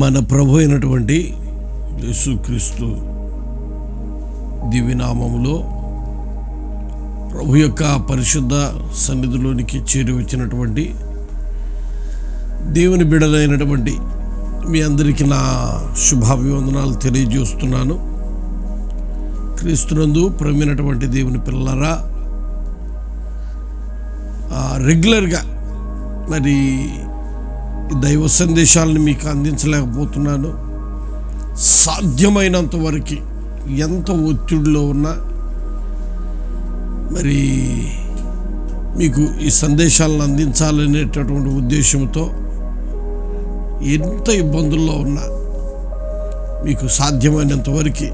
మన ప్రభు అయినటువంటి యేసుక్రీస్తు దివ్యనామములో ప్రభు యొక్క పరిశుద్ధ సన్నిధిలోనికి చేరి వచ్చినటువంటి దేవుని బిడలైనటువంటి మీ అందరికీ నా శుభాభివందనాలు తెలియజేస్తున్నాను. క్రీస్తునందు ప్రమినటువంటి దేవుని పిల్లరా రెగ్యులర్గా మరి దైవ సందేశాలను మీకు అందించలేకపోతున్నాను. సాధ్యమైనంత వరకు ఎంత ఒత్తిడిలో ఉన్నా మరి మీకు ఈ సందేశాలను అందించాలనేటటువంటి ఉద్దేశంతో ఎంత ఇబ్బందుల్లో ఉన్నా మీకు సాధ్యమైనంత వరకు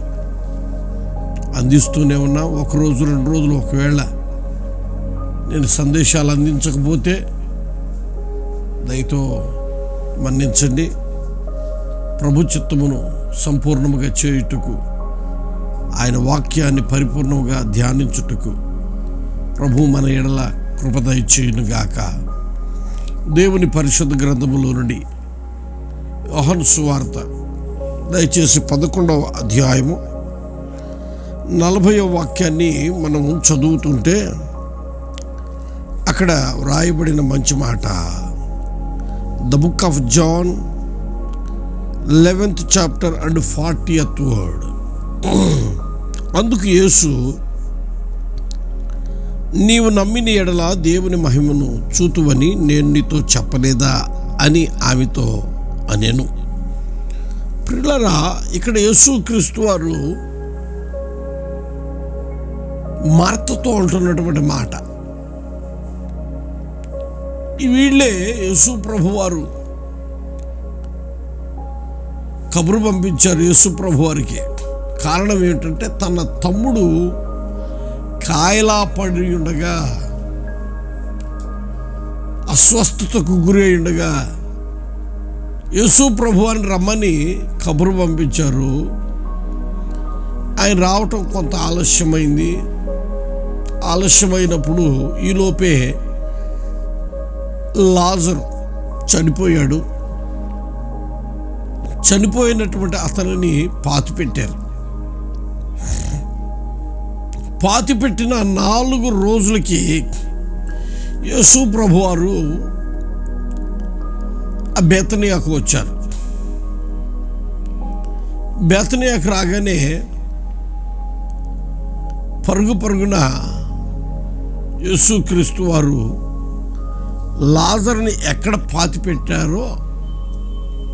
అందిస్తూనే ఉన్నా. ఒక రోజు రెండు రోజులు ఒకవేళ నేను సందేశాలు అందించకపోతే దయతో మన్నించండి. ప్రభు చిత్తమును సంపూర్ణముగా చేయుటకు ఆయన వాక్యాన్ని పరిపూర్ణముగా ధ్యానించుటకు ప్రభు మన ఎడల కృపదయ చేయునుగాక దేవుని పరిశుద్ధ గ్రంథములో నుండి యోహన్ సువార్త దయచేసి పదకొండవ అధ్యాయము నలభైవ వాక్యాన్ని మనం చదువుతుంటే అక్కడ వ్రాయబడిన మంచి మాట. The book of John eleventh chapter and fortieth word అందుకు యేసు నీవు నమ్మిన ఎడల దేవుని మహిమను చూతువని నేను నీతో చెప్పలేదా? అని ఆమెతో అనేను. పిల్లరా ఇక్కడ యేసు క్రీస్తు వారు మార్తతో అంటున్నటువంటి మాట. వీళ్ళే యేసు ప్రభు వారు. కబురు పంపించారు యేసు ప్రభు వారికి. కారణం ఏంటంటే తన తమ్ముడు కాయలా పడి ఉండగా అస్వస్థతకు గురి అయి ఉండగా యేసు ప్రభు అని రమ్మని కబురు పంపించారు. ఆయన రావటం కొంత ఆలస్యమైంది. ఆలస్యమైనప్పుడు ఈలోపే లాజరు చనిపోయాడు. చనిపోయినటువంటి అతనిని పాతి పెట్టారు పాతి పెట్టిన నాలుగు రోజులకి యేసు ప్రభువారు ఆ బేతనియాకు వచ్చారు. బేతనియాకు రాగానే పరుగు పరుగున యేసుక్రీస్తు వారు లాజర్ని ఎక్కడ పాతి పెట్టారో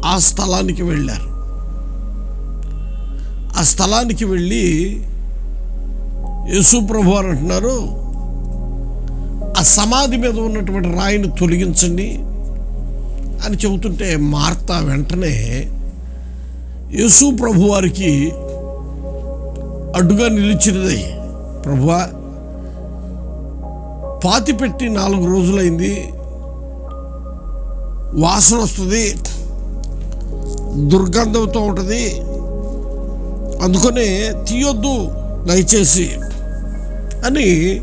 ఆ స్థలానికి వెళ్ళారు. ఆ స్థలానికి వెళ్ళి యేసుప్రభు అని అంటున్నారు ఆ సమాధి మీద ఉన్నటువంటి రాయిని తొలగించండి అని చెబుతుంటే మార్త వెంటనే యేసు ప్రభు వారికి అడ్డుగా నిలిచినది ప్రభువా పాతి పెట్టి నాలుగు రోజులైంది వాసన వస్తుంది. దుర్గంధంతో ఉంటుంది. అందుకనే తీయొద్దు దయచేసి అని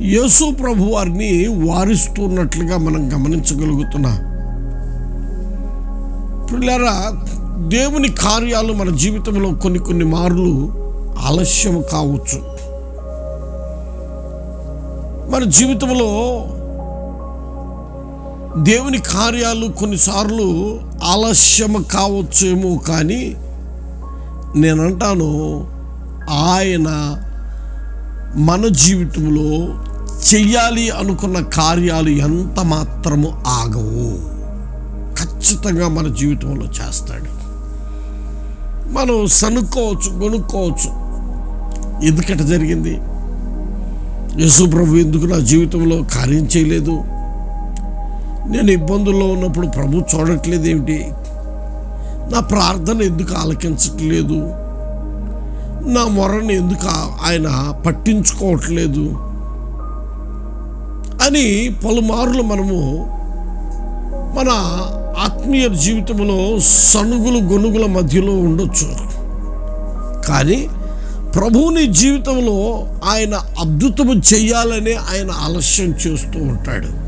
యేసు ప్రభు వారిని వారిస్తున్నట్లుగా మనం గమనించగలుగుతున్నాం. పిల్లరా దేవుని కార్యాలు మన జీవితంలో కొన్ని కొన్ని మార్లు ఆలస్యం కావచ్చు. మన జీవితంలో దేవుని కార్యాలు కొన్నిసార్లు ఆలస్యం కావచ్చేమో కానీ నేనంటాను ఆయన మన జీవితంలో చెయ్యాలి అనుకున్న కార్యాలు ఎంత మాత్రము ఆగవు. ఖచ్చితంగా మన జీవితంలో చేస్తాడు. మనం సనుక్కోవచ్చు కొనుక్కోవచ్చు. ఎందుకట జరిగింది? యేసు ప్రభు ఎందుకు నా జీవితంలో కార్యం చేయలేదు? నేను ఇబ్బందుల్లో ఉన్నప్పుడు ప్రభు చూడట్లేదు ఏమిటి నా ప్రార్థన ఎందుకు ఆలకించట్లేదు? నా మొరను ఎందుకు ఆయన పట్టించుకోవట్లేదు? అని పలుమార్లు మనము మన ఆత్మీయ జీవితంలో సనుగులు గొనుగుల మధ్యలో ఉండొచ్చు. కానీ ప్రభువుని జీవితంలో ఆయన అద్భుతము చేయాలని ఆయన ఆలస్యం చేస్తూ ఉంటాడు.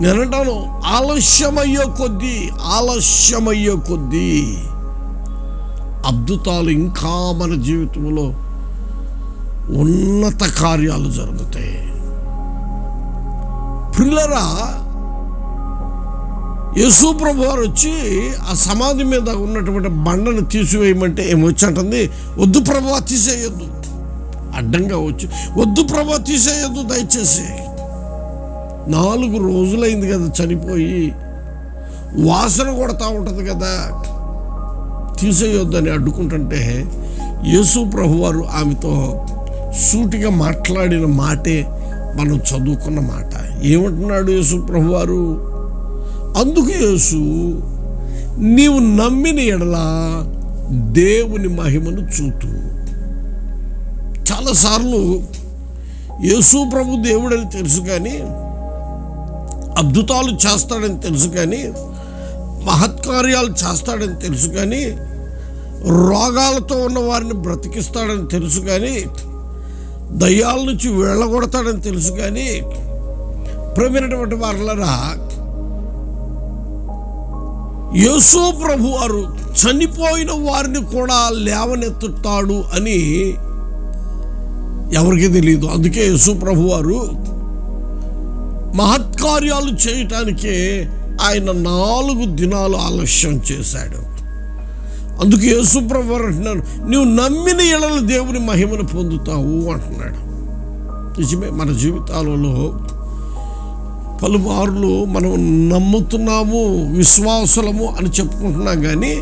నేనంటాను ఆలస్యమయ్యే కొద్దీ ఆలస్యమయ్యే కొద్దీ అద్భుతాలు ఇంకా మన జీవితంలో ఉన్నత కార్యాలు జరుగుతాయి. పిల్లరా యేసు ప్రభు వారు వచ్చి ఆ సమాధి మీద ఉన్నటువంటి బండను తీసివేయమంటే ఏమొచ్చంటుంది వద్దు ప్రభు తీసేయొద్దు. అడ్డంగా వచ్చి వద్దు ప్రభు తీసేయొద్దు దయచేసి. నాలుగు రోజులైంది కదా చనిపోయి. వాసన కొడతా ఉంటుంది కదా. తీసేయొద్దని అడ్డుకుంటుంటే యేసు ప్రభు వారు ఆమెతో సూటిగా మాట్లాడిన మాటే మనం చదువుకున్న మాట. ఏమంటున్నాడు యేసు ప్రభు వారు అందుకు యేసు నీవు నమ్మిన ఎడలా దేవుని మహిమను చూతు. చాలాసార్లు యేసు ప్రభు దేవుడని తెలుసు కానీ అద్భుతాలు చేస్తాడని తెలుసు కానీ మహత్కార్యాలు చేస్తాడని తెలుసు కానీ రోగాలతో ఉన్న వారిని బ్రతికిస్తాడని తెలుసు కానీ దయ్యాల నుంచి వెళ్ళగొడతాడని తెలుసు కానీ ప్రమినటువంటి వారులరా యేసు ప్రభు వారు చనిపోయిన వారిని కూడా లేవనెత్తుతాడు అని ఎవరికి తెలియదు అందుకే యేసు ప్రభు వారు మహత్కార్యాలు చేయటానికే ఆయన నాలుగు దినాలు ఆలస్యం చేశాడు. అందుకు యేసుప్రభు అంటున్నాను నువ్వు నమ్మిన ఇళ్ళ దేవుని మహిమను పొందుతావు అంటున్నాడు. నిజమే మన జీవితాలలో పలుమార్లు మనం నమ్ముతున్నాము విశ్వాసులము అని చెప్పుకుంటున్నాం కానీ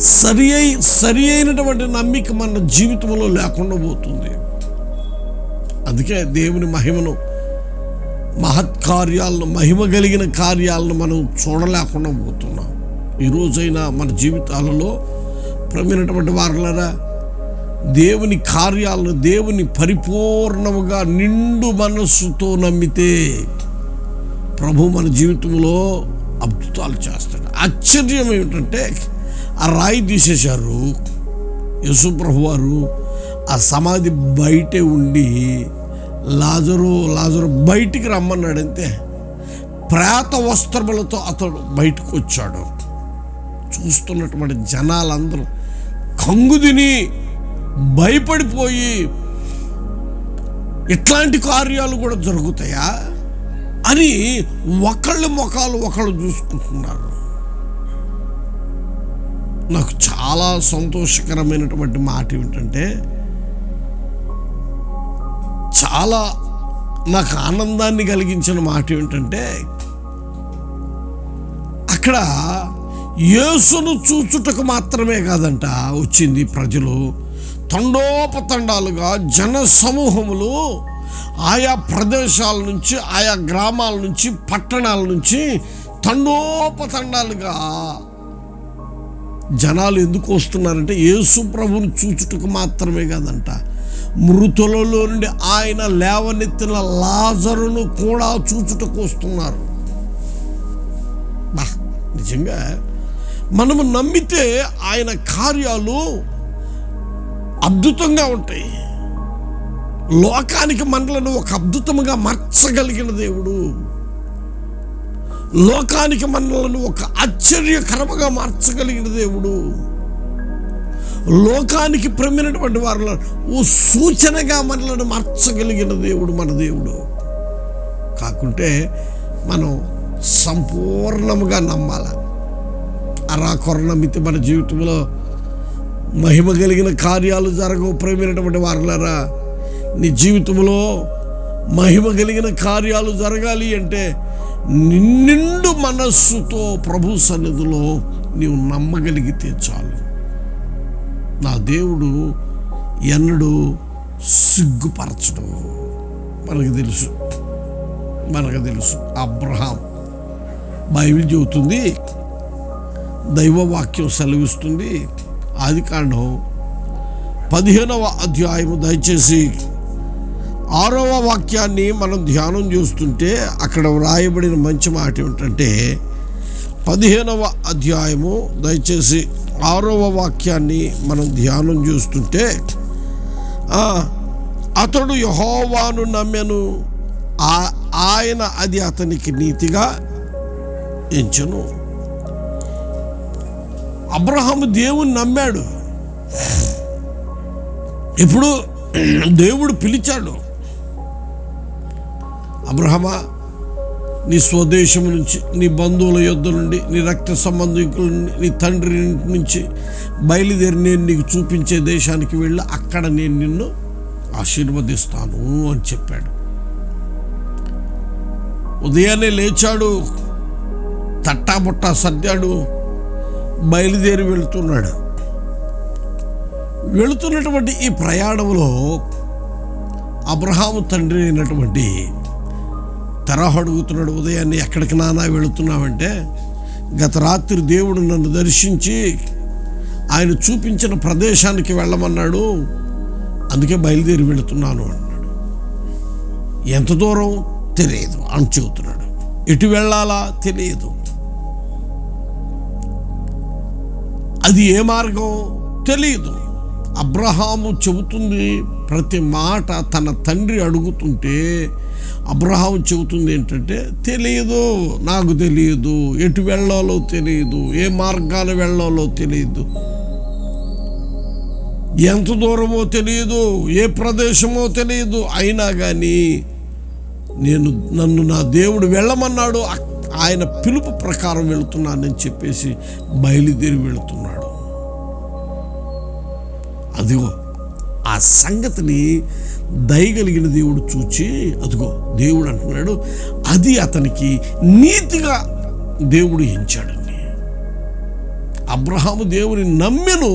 సరి అయి సరి అయినటువంటి నమ్మిక మన జీవితంలో లేకుండా పోతుంది. అందుకే దేవుని మహిమను మహత్కార్యాలను మహిమ కలిగిన కార్యాలను మనం చూడలేకుండా పోతున్నాం. ఈ మన జీవితాలలో ప్రమినటువంటి వారులరా దేవుని కార్యాలను దేవుని పరిపూర్ణముగా నిండు మనస్సుతో నమ్మితే ప్రభు మన జీవితంలో అద్భుతాలు చేస్తాడు. ఆశ్చర్యం ఏమిటంటే ఆ రాయి తీసేశారు. యేసు ప్రభు వారు ఆ సమాధి బయటే ఉండి లాజరు లాజరు బయటికి రమ్మన్నాడు అంతే ప్రేత వస్త్రములతో అతడు బయటకు వచ్చాడు చూస్తున్నటువంటి జనాలందరూ కంగుదిని భయపడిపోయి ఇట్లాంటి కార్యాలు కూడా జరుగుతాయా అని ఒకళ్ళ ముఖాలు ఒకళ్ళు చూసుకుంటున్నారు. నాకు చాలా సంతోషకరమైనటువంటి మాట ఏమిటంటే చాలా నాకు ఆనందాన్ని కలిగించిన మాట ఏమిటంటే అక్కడ యేసును చూచుటకు మాత్రమే కాదంట వచ్చింది ప్రజలు. తండోపతండాలుగా జన సమూహములు ఆయా ప్రదేశాల నుంచి ఆయా గ్రామాల నుంచి పట్టణాల నుంచి తండోపతండాలుగా జనాలు ఎందుకు వస్తున్నారంటే యేసు ప్రభుని చూచుటకు మాత్రమే కాదంట. మృతులలో నుండి ఆయన లేవనెత్తిన లాజరును కూడా చూచుటకు వస్తున్నారు. బా నిజంగా మనము నమ్మితే ఆయన కార్యాలు అద్భుతంగా ఉంటాయి. లోకానికి మనలను ఒక అద్భుతముగా మార్చగలిగిన దేవుడు. లోకానికి మనలను ఒక ఆశ్చర్యకరముగా మార్చగలిగిన దేవుడు. లోకానికి ప్రమినటువంటి వారిలో ఓ సూచనగా మనలను మార్చగలిగిన దేవుడు మన దేవుడు. కాకుంటే మనం సంపూర్ణముగా నమ్మాల. అరా కొరణ మితి మన జీవితంలో మహిమ కలిగిన కార్యాలు జరగవు ప్రేమైనటువంటి వారులారా. నీ జీవితంలో మహిమ కలిగిన కార్యాలు జరగాలి అంటే నిండు మనస్సుతో ప్రభు సన్నిధిలో నీవు నమ్మగలిగితే చాలు. నా దేవుడు ఎన్నడూ సిగ్గుపరచడం. మనకు తెలుసు. మనకు తెలుసు. అబ్రహాం బైబిల్ చెబుతుంది దైవవాక్యం సెలవిస్తుంది. ఆది కాండం పదిహేనవ అధ్యాయము దయచేసి ఆరవ వాక్యాన్ని మనం ధ్యానం చూస్తుంటే అక్కడ వ్రాయబడిన మంచి మాట ఏమిటంటే పదిహేనవ అధ్యాయము దయచేసి ఆరవ వాక్యాన్ని మనం ధ్యానం చూస్తుంటే అతడు యహోవాను నమ్మెను. ఆయన అది అతనికి నీతిగా ఎంచను. అబ్రహాము దేవుని నమ్మాడు. ఇప్పుడు దేవుడు పిలిచాడు. అబ్రహమా నీ స్వదేశం నుంచి నీ బంధువుల యుద్ధం నుండి నీ రక్త సంబంధికుల నుండి నీ తండ్రి నుంచి బయలుదేరి నేను నీకు చూపించే దేశానికి వెళ్ళి అక్కడ నేను నిన్ను ఆశీర్వదిస్తాను అని చెప్పాడు. ఉదయాన్నే లేచాడు తట్టాబుట్టా సర్దాడు బయలుదేరి వెళుతున్నాడు. వెళుతున్నటువంటి ఈ ప్రయాణంలో అబ్రహాము తండ్రి అయినటువంటి తరహ అడుగుతున్నాడు ఉదయాన్నే ఎక్కడికి నానా వెళుతున్నావంటే గత రాత్రి దేవుడు నన్ను దర్శించి ఆయన చూపించిన ప్రదేశానికి వెళ్ళమన్నాడు. అందుకే బయలుదేరి వెళుతున్నాను అన్నాడు. ఎంత దూరం? తెలియదు. అని చెబుతున్నాడు. ఎటు వెళ్ళాలా? తెలియదు. అది ఏ మార్గం? తెలియదు. అబ్రహాము చెబుతుంది ప్రతి మాట తన తండ్రి అడుగుతుంటే అబ్రహాం చెబుతుంది ఏంటంటే తెలియదు నాకు తెలియదు ఎటు వెళ్ళాలో తెలియదు ఏ మార్గాలు వెళ్ళాలో తెలియదు ఎంత దూరమో తెలియదు ఏ ప్రదేశమో తెలియదు అయినా కానీ నేను నన్ను నా దేవుడు వెళ్ళమన్నాడు ఆయన పిలుపు ప్రకారం వెళుతున్నానని చెప్పేసి బయలుదేరి వెళుతున్నాడు. అదిగో ఆ సంగతిని దయగలిగిన దేవుడు చూచి అదిగో దేవుడు అంటున్నాడు అది అతనికి నీతిగా దేవుడు ఎంచాడండి. అబ్రహాము దేవుని నమ్మెను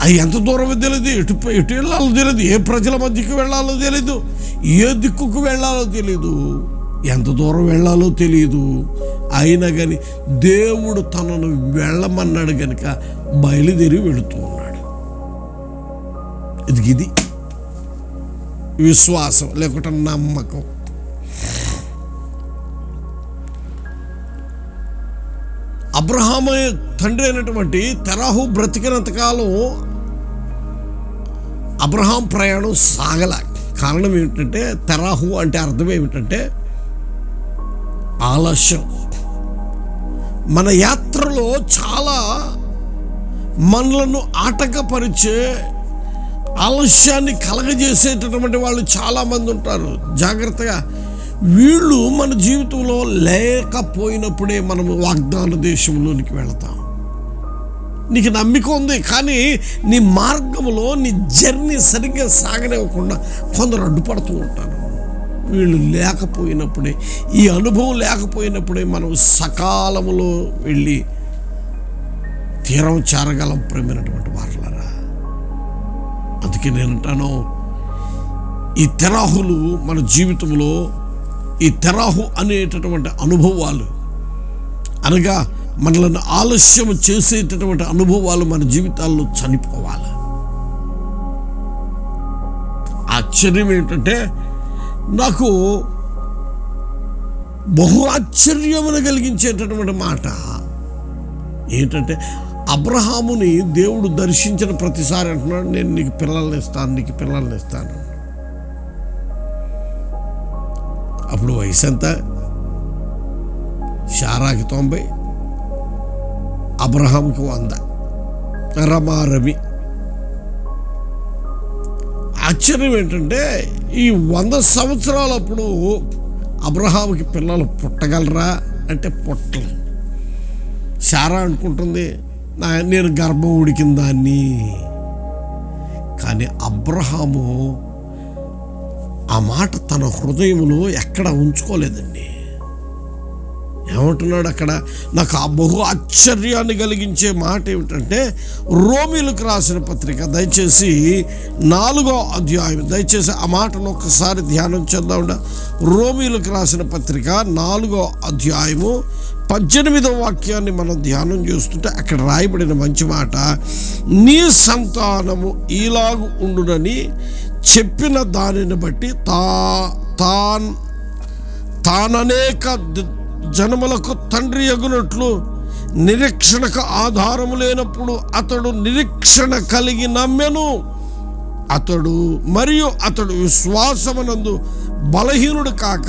అది ఎంత దూరం తెలియదు ఎటు ఎటు వెళ్ళాలో తెలియదు ఏ ప్రజల మధ్యకి వెళ్ళాలో తెలియదు ఏ దిక్కుకు వెళ్ళాలో తెలియదు ఎంత దూరం వెళ్ళాలో తెలియదు అయినా కానీ దేవుడు తనను వెళ్ళమన్నాడు కనుక బయలుదేరి వెళుతూ ఉన్నాడు. ఇది ఇది విశ్వాసం లేకుంటే నమ్మకం. అబ్రహాము తండ్రి అయినటువంటి తెరాహు బ్రతికినంతకాలం అబ్రహాం ప్రయాణం సాగల. కారణం ఏమిటంటే తెరాహు అంటే అర్థం ఏమిటంటే ఆలస్యం. మన యాత్రలో చాలా మనలను ఆటంకపరిచే ఆలస్యాన్ని కలగజేసేటటువంటి వాళ్ళు చాలామంది ఉంటారు. జాగ్రత్తగా. వీళ్ళు మన జీవితంలో లేకపోయినప్పుడే మనము వాగ్దాన దేశంలోనికి వెళతాం. నీకు నమ్మిక ఉంది కానీ నీ మార్గంలో నీ జర్నీ సరిగ్గా సాగనివ్వకుండా కొందరు అడ్డుపడుతూ ఉంటారు. వీళ్ళు లేకపోయినప్పుడే ఈ అనుభవం లేకపోయినప్పుడే మనం సకాలంలో వెళ్ళి తీరం చేరగలం ప్రేమైనటువంటి వారలారా. అందుకే నేను అంటాను ఈ తెరాహులు మన జీవితంలో ఈ తెరాహు అనేటటువంటి అనుభవాలు అనగా మనల్ని ఆలస్యం చేసేటటువంటి అనుభవాలు మన జీవితాల్లో చనిపోవాలి. ఆశ్చర్యం ఏంటంటే నాకు బహు ఆశ్చర్యమును కలిగించేటటువంటి మాట ఏంటంటే అబ్రహాముని దేవుడు దర్శించిన ప్రతిసారి అంటున్నాడు నేను నీకు పిల్లల్ని ఇస్తాను నీకు పిల్లల్ని ఇస్తాను. అప్పుడు వయసు ఎంత? షారాకి తొంభై అబ్రహాంకి వంద. రమారమి ఆశ్చర్యం ఏంటంటే ఈ వంద సంవత్సరాలప్పుడు అబ్రహాంకి పిల్లలు పుట్టగలరా? అంటే పుట్టలేదు. శారా అనుకుంటుంది నేను గర్భం ఉడికిన దాన్ని. కానీ అబ్రహాము ఆ మాట తన హృదయంలో ఎక్కడ ఉంచుకోలేదండి. ఏమంటున్నాడు అక్కడ? నాకు ఆ బహు ఆశ్చర్యాన్ని కలిగించే మాట ఏమిటంటే రోమిలకు రాసిన పత్రిక దయచేసి నాలుగో అధ్యాయం దయచేసి ఆ మాటను ఒక్కసారి ధ్యానం చేద్దాం రోమిలకు రాసిన పత్రిక నాలుగో అధ్యాయము పద్దెనిమిదవ వాక్యాన్ని మనం ధ్యానం చేస్తుంటే అక్కడ రాయబడిన మంచి మాట నీ సంతానము ఈలాగు ఉండునని చెప్పిన దానిని బట్టి తా తాన్ తాననేక జనములకు తండ్రి ఎగునట్లు నిరీక్షణకు ఆధారము లేనప్పుడు అతడు నిరీక్షణ కలిగి నమ్మెను. అతడు మరియు అతడు విశ్వాసమునందు బలహీనుడు కాక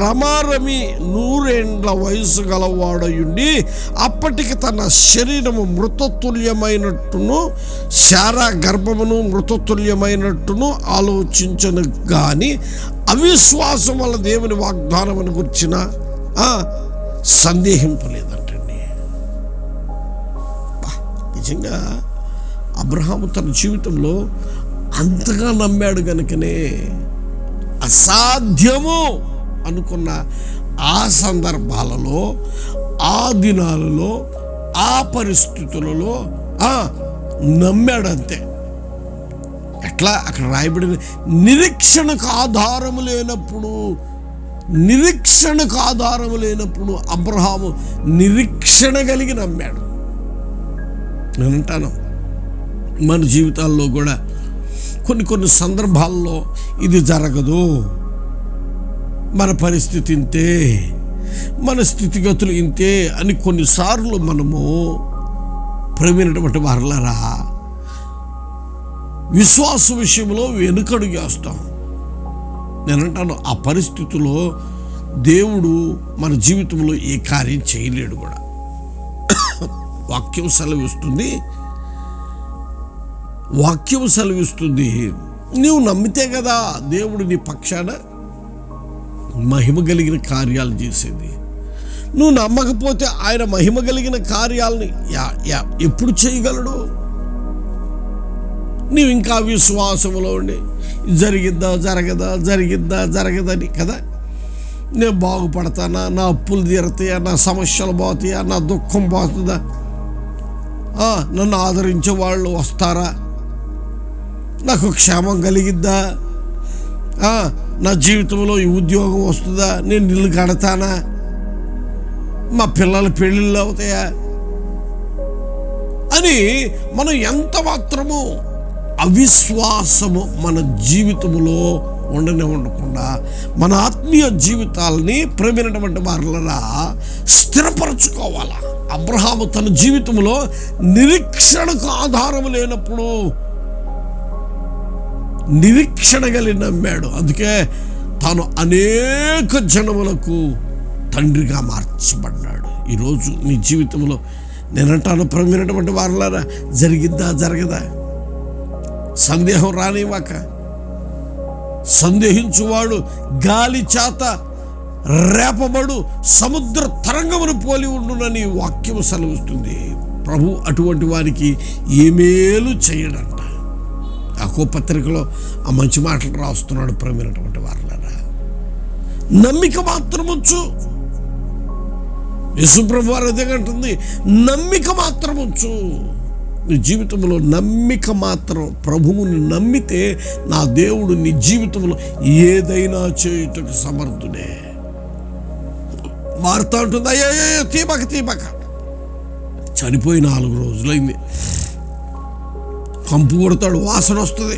రమారమి నూరేండ్ల వయసు గలవాడయుండి అప్పటికి తన శరీరము మృతతుల్యమైనట్టును శారా గర్భమును మృతతుల్యమైనట్టును ఆలోచించను కానీ అవిశ్వాసం వల్ల దేవుని వాగ్దానమును గుర్చిన సందేహింపలేదంటండి. నిజంగా అబ్రహాము తన జీవితంలో అంతగా నమ్మాడు గనుకనే అసాధ్యము అనుకున్న ఆ సందర్భాలలో ఆ దినాలలో ఆ పరిస్థితులలో నమ్మాడంతే. నమ్మాడు అంతే ఎట్లా? అక్కడ రాయబడిన నిరీక్షణకు ఆధారము లేనప్పుడు నిరీక్షణకు ఆధారం లేనప్పుడు అబ్రహాము నిరీక్షణ కలిగి నమ్మాడు. నేను అంటాను మన జీవితాల్లో కూడా కొన్ని కొన్ని సందర్భాల్లో ఇది జరగదు. మన పరిస్థితి ఇంతే మన స్థితిగతులు ఇంతే అని కొన్నిసార్లు మనము ప్రవీణటువంటి వారలరా విశ్వాస విషయంలో వెనుకడుగేస్తాం నేనంటాను ఆ పరిస్థితిలో దేవుడు మన జీవితంలో ఏ కార్యం చేయలేడు కూడా. వాక్యం సెలవిస్తుంది. వాక్యం సెలవిస్తుంది. నువ్వు నమ్మితే కదా దేవుడు నీ పక్షాన మహిమ కలిగిన కార్యాలు చేసేది. నువ్వు నమ్మకపోతే ఆయన మహిమ కలిగిన కార్యాలని యా- యా- ఎప్పుడు చేయగలడు? నీవు ఇంకా విశ్వాసంలో ఉండి జరిగిద్దా జరగదా జరిగిద్దా జరగదని కదా? నేను బాగుపడతానా? నా అప్పులు తీరతాయా? నా సమస్యలు పోతాయా? నా దుఃఖం పోతుందా? నన్ను ఆదరించే వాళ్ళు వస్తారా? నాకు క్షేమం కలిగిద్దా? నా జీవితంలో ఈ ఉద్యోగం వస్తుందా? నేను ఇల్లు కడతానా? మా పిల్లల పెళ్ళిళ్ళు అవుతాయా? అని మనం ఎంత మాత్రము అవిశ్వాసము మన జీవితములో ఉండనే ఉండకుండా మన ఆత్మీయ జీవితాలని ప్రేమైనటువంటి వారులరా స్థిరపరచుకోవాలా? అబ్రహాము తన జీవితంలో నిరీక్షణకు ఆధారం లేనప్పుడు నిరీక్షణ కలిగి నమ్మాడు. అందుకే తాను అనేక జనములకు తండ్రిగా మార్చబడ్డాడు. ఈరోజు నీ జీవితంలో నేనంటాను ప్రమినటువంటి వారులరా జరిగిద్దా జరగదా? సందేహం రానివ్వక. సందేహించువాడు గాలి చేత రేపబడు సముద్ర తరంగమును పోలి ఉండునని వాక్యము సెలవిస్తుంది. ప్రభు అటువంటి వారికి ఏమేలు చేయడంట. ఆ పత్రికలో ఆ మంచి మాటలు రాస్తున్నాడు ప్రమినటువంటి వారులరా. నమ్మిక మాత్రం యశుప్రభు వారు అదే అంటుంది నమ్మిక మాత్రం నీ జీవితంలో నమ్మిక మాత్రం ప్రభువుని నమ్మితే నా దేవుడు నీ జీవితంలో ఏదైనా చేయుటకు సమర్థుడే. వార్త ఉంటుంది అయ్యో తీపక తీపక. చనిపోయి నాలుగు రోజులైంది. కంపు కొడతాడు వాసన వస్తుంది.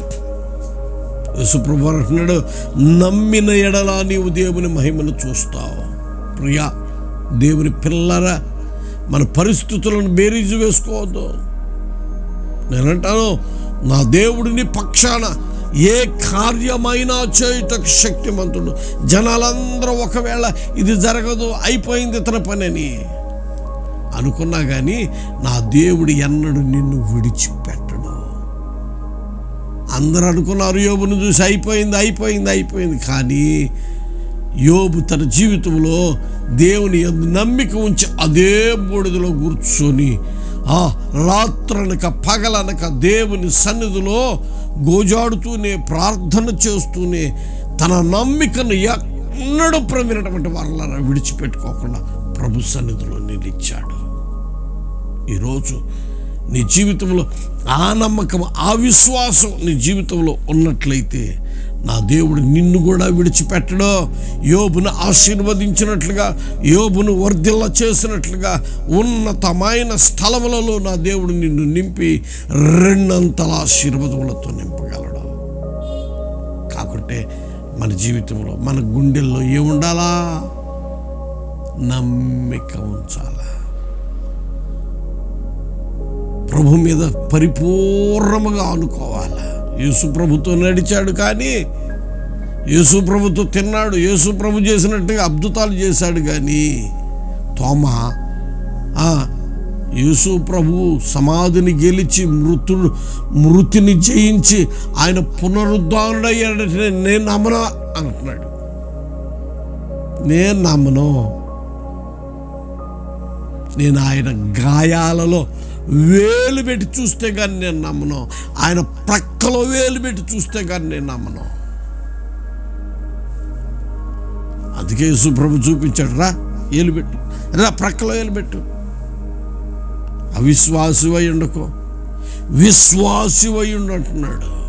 యశుప్రభు అంటున్నాడు నమ్మిన ఎడలా నీవు దేవుని మహిమను చూస్తావు. ప్రియా దేవుని పిల్లరా మన పరిస్థితులను బేరీజు వేసుకోవద్దు. నేనంటాను నా దేవుడిని పక్షాన ఏ కార్యమైనా చేయుటకు శక్తిమంతుడు. జనాలందరూ ఒకవేళ ఇది జరగదు అయిపోయింది ఇతర పనిని అనుకున్నా కానీ నా దేవుడు ఎన్నడు నిన్ను విడిచిపెట్టడు. అందరూ అనుకున్నారు యోబును చూసి అయిపోయింది అయిపోయింది అయిపోయింది. కానీ యోబు తన జీవితంలో దేవుని నమ్మిక ఉంచి అదే బూడిదలో కూర్చొని రాత్రనక పగలనక దేవుని సన్నిధిలో గోజాడుతూనే ప్రార్థన చేస్తూనే తన నమ్మికను ఎన్నడూ ప్రమినటువంటి వాళ్ళ విడిచిపెట్టుకోకుండా ప్రభు సన్నిధిలో నిలిచాడు. ఈరోజు నీ జీవితంలో ఆ నమ్మకం ఆ విశ్వాసం నీ జీవితంలో ఉన్నట్లయితే నా దేవుడు నిన్ను కూడా విడిచిపెట్టడు యోబును ఆశీర్వదించినట్లుగా యోబును వర్ధిల్ల చేసినట్లుగా ఉన్నతమైన స్థలములలో నా దేవుడు నిన్ను నింపి రెండంతల ఆశీర్వదములతో నింపగలడు. కాకుంటే మన జీవితంలో మన గుండెల్లో ఏముండాలా? నమ్మిక ఉంచాలా? ప్రభు మీద పరిపూర్ణముగా అనుకోవాలి యేసు ప్రభుతో నడిచాడు కానీ యేసు ప్రభుతో తిన్నాడు యేసు ప్రభు చేసినట్టుగా అద్భుతాలు చేశాడు కానీ తోమ ఆ, యేసు ప్రభు సమాధిని గెలిచి మృతుడు మృతిని జయించి ఆయన పునరుద్ధానుడయ్యాడంటే నేను నమ్మను అంటున్నాడు. నేను నమ్మను. నేను ఆయన గాయాలలో వేలు పెట్టి చూస్తే కానీ నేను నమ్మను. ఆయన ప్రక్కలో వేలు పెట్టి చూస్తే కానీ నేను నమ్మను. అందుకే యేసుప్రభు చూపించాడు రా ఏలు పెట్టు. రా ప్రక్కలో ఏలు పెట్టు. అవిశ్వాసివై ఉండకో. విశ్వాసివై ఉండు అంటున్నాడు.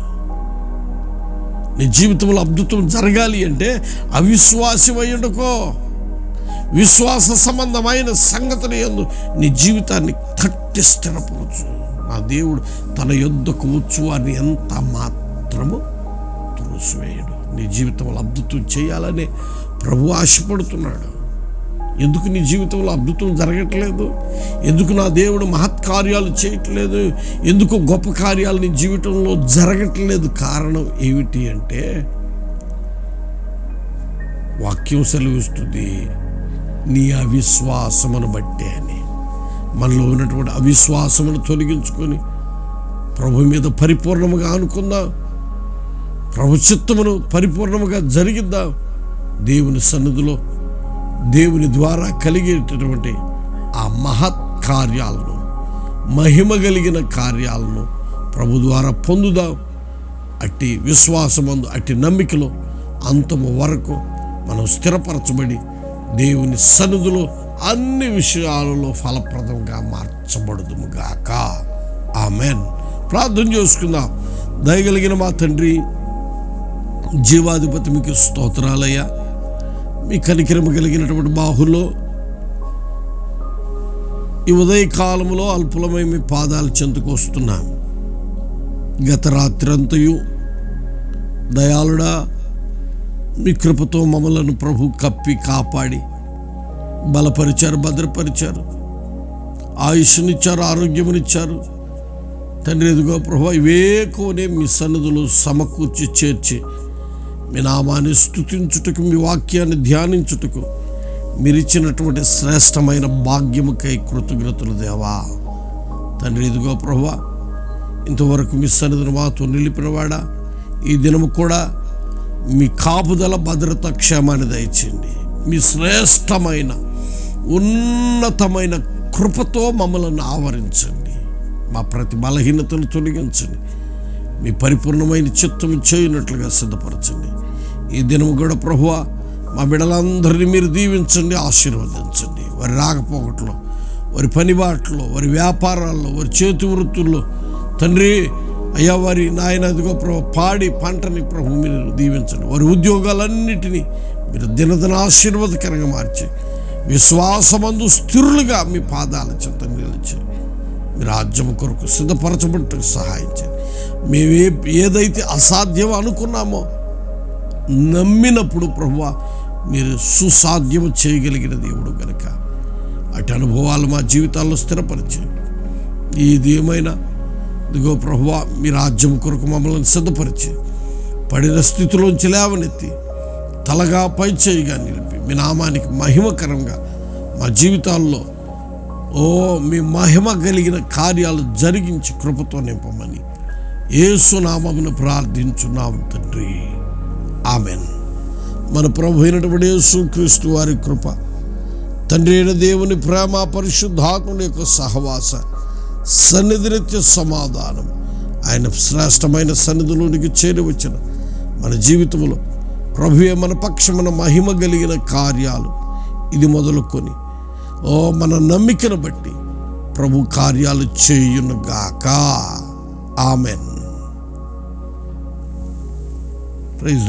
నీ జీవితంలో అద్భుతం జరగాలి అంటే అవిశ్వాసివై ఉండకో. విశ్వాస సంబంధమైన సంగతిని ఎందు నీ జీవితాన్ని కట్టి స్థిరపరచు నా దేవుడు తన యొద్దకు వచ్చు అని ఎంత మాత్రము త్రోసివేయడు నీ జీవితంలో అద్భుతం చేయాలని ప్రభు ఆశపడుతున్నాడు. ఎందుకు నీ జీవితంలో అద్భుతం జరగట్లేదు? ఎందుకు నా దేవుడు మహత్కార్యాలు చేయట్లేదు? ఎందుకు గొప్ప కార్యాలు నీ జీవితంలో జరగట్లేదు? కారణం ఏమిటి అంటే వాక్యం సెలవిస్తుంది నీ అవిశ్వాసమును బట్టే అని. మనలో ఉన్నటువంటి అవిశ్వాసమును తొలగించుకొని ప్రభు మీద పరిపూర్ణముగా అనుకుందాం ప్రభు చిత్తమును పరిపూర్ణముగా జరిగిద్దాం దేవుని సన్నిధిలో దేవుని ద్వారా కలిగేటటువంటి ఆ మహత్ కార్యాలను మహిమ కలిగిన కార్యాలను ప్రభు ద్వారా పొందుదాం? అట్టి విశ్వాసమందు అట్టి నమ్మికలో అంతము వరకు మనం స్థిరపరచబడి దేవుని సన్నిధిలో అన్ని విషయాలలో ఫలప్రదంగా మార్చబడుదుము గాక ఆమెన్. ప్రార్థన చేసుకుందాం. దయగలిగిన మా తండ్రి జీవాధిపతి మీకు స్తోత్రాలయ్యా. మీ కనికిరమ కలిగినటువంటి బాహులో ఈ ఉదయకాలంలో అల్పులమై మీ పాదాలు చెందుకు వస్తున్నాం. గత రాత్రంతయు దయాళుడా మీ కృపతో మమ్మలను ప్రభు కప్పి కాపాడి బలపరిచారు భద్రపరిచారు. ఆయుష్నిచ్చారు ఆరోగ్యమునిచ్చారు. తండ్రి ఎదుగో ప్రభు ఇవే కోనే మీ సన్నిధులు సమకూర్చి చేర్చి మీ నామాన్ని స్తుతించుటకు మీ వాక్యాన్ని ధ్యానించుటకు మీరిచ్చినటువంటి శ్రేష్టమైన భాగ్యముకై కృతజ్ఞతలు దేవా. తండ్రి ఇదిగో ప్రభు ఇంతవరకు మీ సన్నిధిని మాతో నిలిపినవాడా? ఈ దినము కూడా మీ కాపుదల భద్రత క్షేమాన్ని దయచేయండి. మీ శ్రేష్టమైన ఉన్నతమైన కృపతో మమ్మల్ని ఆవరించండి. మా ప్రతి బలహీనతను తొలగించండి. మీ పరిపూర్ణమైన చిత్తం చేయనట్లుగా సిద్ధపరచండి. ఈ దినము కూడా ప్రభువ మా బిడ్డలందరినీ మీరు దీవించండి ఆశీర్వదించండి. వారి రాకపోకట్లో వారి పనిబాట్లో వారి వ్యాపారాల్లో వారి చేతి వృత్తుల్లో తండ్రి అయ్యా వారి నాయన అదిగో ప్రభు పాడి పంటని ప్రభు మీరు దీవించండి. వారి ఉద్యోగాలన్నిటినీ మీరు దినదిన ఆశీర్వాదకరంగా మార్చి విశ్వాసమందు స్థిరులుగా మీ పాదాల చెంత నిలిచి మీ రాజ్యం కొరకు సిద్ధపరచబడటకు సహాయించండి మేమే ఏదైతే అసాధ్యం అనుకున్నామో నమ్మినప్పుడు ప్రభు మీరు సుసాధ్యం చేయగలిగిన దేవుడు కనుక అటు అనుభవాలు మా జీవితాల్లో స్థిరపరిచండి ఇది ఏమైనా ఇదిగో ప్రభువా మీ రాజ్యం కొరకు మమ్మల్ని సిద్ధపరిచి పడిన స్థితిలోంచి లేవనెత్తి తలగా పై చేయిగా నిలిపి మీ నామానికి మహిమకరంగా మా జీవితాల్లో ఓ మీ మహిమ కలిగిన కార్యాలు జరిగించి కృపతో నింపమని ఏసునామమును ప్రార్థించున్నాము తండ్రి. ఆమెన్. మన ప్రభు అయినటువంటి యేసుక్రీస్తు వారి కృప తండ్రి అయిన దేవుని ప్రేమ పరిశుద్ధాత్ముని యొక్క సహవాస సన్నిధినిత్య సమాధానం ఆయన శ్రేష్టమైన సన్నిధిలోనికి చేరి వచ్చిన మన జీవితంలో ప్రభువే మన పక్షమున మహిమ కలిగిన కార్యాలు. ఇది మొదలుకొని ఓ మన నమ్మికను బట్టి ప్రభు కార్యాలు చేయునుగాక ఆమెన్. ప్రైజ్